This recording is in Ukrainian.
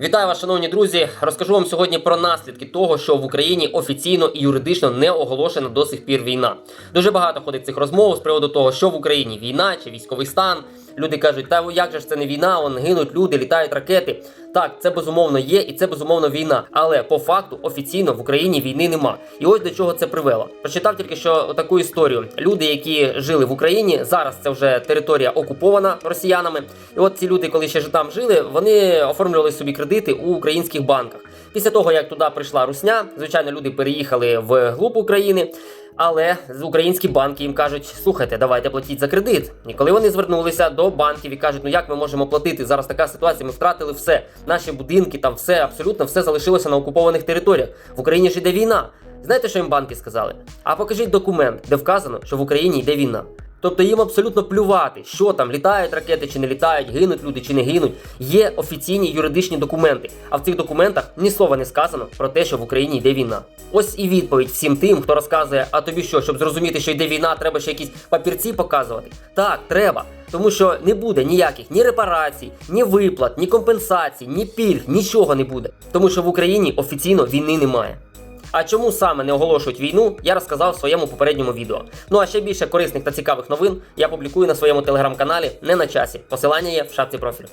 Вітаю вас, шановні друзі. Розкажу вам сьогодні про наслідки того, що в Україні офіційно і юридично не оголошена до сих пір війна. Дуже багато ходить цих розмов з приводу того, що в Україні війна чи військовий стан. Люди кажуть, та як же ж це не війна, он гинуть люди, літають ракети. Так, це безумовно є, і це безумовно війна. Але по факту офіційно в Україні війни нема. І ось до чого це привело. Прочитав тільки що таку історію. Люди, які жили в Україні, зараз це вже територія окупована росіянами. І от ці люди, коли ще ж там жили, вони оформлювали собі кредити у українських банках. Після того, як туди прийшла Русня, звичайно, люди переїхали в глуб України. Але українські банки їм кажуть: слухайте, давайте платіть за кредит. І коли вони звернулися до банків і кажуть, ну як ми можемо платити? Зараз така ситуація, ми втратили все. Наші будинки, там все, абсолютно все залишилося на окупованих територіях. В Україні ж йде війна. Знаєте, що їм банки сказали? А покажіть документ, де вказано, що в Україні йде війна. Тобто їм абсолютно плювати, що там літають ракети чи не літають, гинуть люди чи не гинуть. Є офіційні юридичні документи. А в цих документах ні слова не сказано про те, що в Україні йде війна. Ось і відповідь всім тим, хто розказує, а тобі що, щоб зрозуміти, що йде війна, треба ще якісь папірці показувати. Так, треба. Тому що не буде ніяких ні репарацій, ні виплат, ні компенсацій, ні пільг, нічого не буде. Тому що в Україні офіційно війни немає. А чому саме не оголошують війну, я розказав в своєму попередньому відео. Ну а ще більше корисних та цікавих новин я публікую на своєму телеграм-каналі не на часі. Посилання є в шапці профілю.